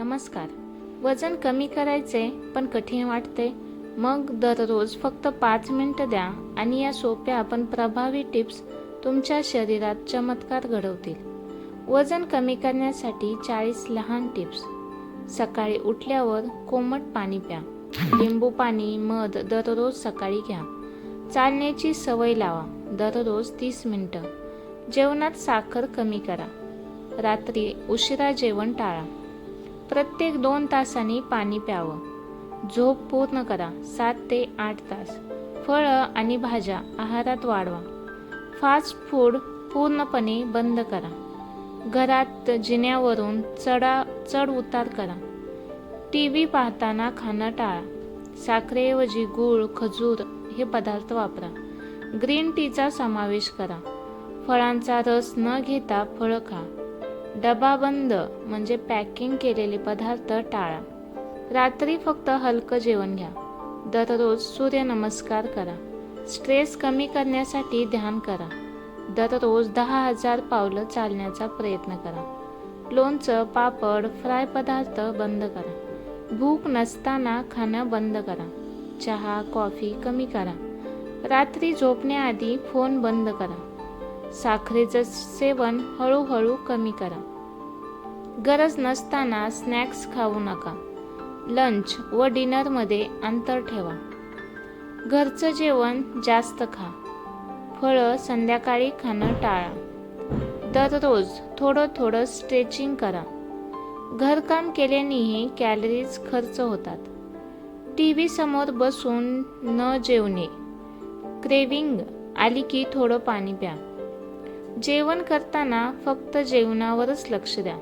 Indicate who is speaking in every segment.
Speaker 1: नमस्कार. वजन कमी करायचे पण कठीण वाटते. मग दररोज फक्त पाच मिनटं द्या आणि या सोप्या पण प्रभावी टिप्स तुमच्या शरीरात चमत्कार घडवतील. वजन कमी करण्यासाठी चाळीस लहान टिप्स. सकाळी उठल्यावर कोमट पाणी प्या. लिंबू पाणी मध दररोज सकाळी घ्या. चालण्याची सवय लावा दररोज तीस मिनटं. जेवणात साखर कमी करा. रात्री उशिरा जेवण टाळा. प्रत्येक दोन तासांनी पाणी प्यावं. झोप पूर्ण करा. सात ते आठ तास. फळं आणि भाज्या आहारात वाढवा. फास्ट फूड पूर्णपणे बंद करा. घरात जिन्यावरून चढा चढ उतार करा. टी व्ही पाहताना खाणं टाळा. साखरेऐवजी गूळ खजूर हे पदार्थ वापरा. ग्रीन टीचा समावेश करा. फळांचा रस न घेता फळं खा. डबा बंद म्हणजे पॅकिंग केलेले पदार्थ टाळा. रात्री फक्त हलकं जेवण घ्या. दररोज सूर्यनमस्कार करा. स्ट्रेस कमी करण्यासाठी ध्यान करा. दररोज दहा हजार पावलं चालण्याचा प्रयत्न करा. लोणचं पापड फ्राय पदार्थ बंद करा. भूक नसताना खाणं बंद करा. चहा कॉफी कमी करा. रात्री झोपण्याआधी फोन बंद करा. साखरेचं सेवन हळूहळू कमी करा. गरज नसताना स्नॅक्स खाऊ नका. लंच व डिनरमध्ये अंतर ठेवा. घरचं जेवण जास्त खा. फळं संध्याकाळी खाणं टाळा. दररोज थोडं थोडं स्ट्रेचिंग करा. घरकाम केल्यानेही कॅलरीज खर्च होतात. टी व्ही समोर बसून न जेवणे. क्रेविंग आली की थोडं पाणी प्या. जेवण करताना फक्त जेवणावरच लक्ष द्या.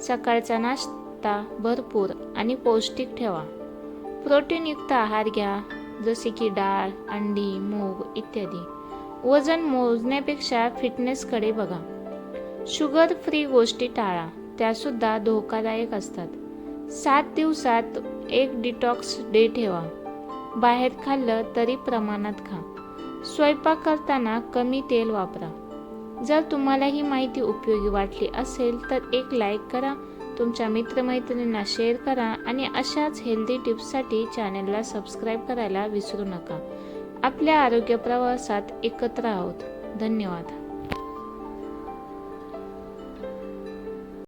Speaker 1: सकाळचा नाश्ता भरपूर आणि पौष्टिक ठेवा. प्रोटीनयुक्त आहार घ्या जसे की डाळ अंडी मूग इत्यादी. वजन मोजण्यापेक्षा फिटनेसकडे बघा. शुगर फ्री गोष्टी टाळा त्यासुद्धा धोकादायक असतात. सात दिवसात एक डिटॉक्स डे ठेवा. बाहेर खाल्लं तरी प्रमाणात खा. स्वयंपाक करताना कमी तेल वापरा. जर तुम्हाला ही माहिती उपयोगी वाटली असेल तर एक लाईक करा तुमच्या मित्रमैत्रिणींना शेअर करा आणि अशाच हेल्दी टिप्ससाठी चॅनलला सबस्क्राईब करायला विसरू नका. आपल्या आरोग्य प्रवासात एकत्र आहोत. धन्यवाद.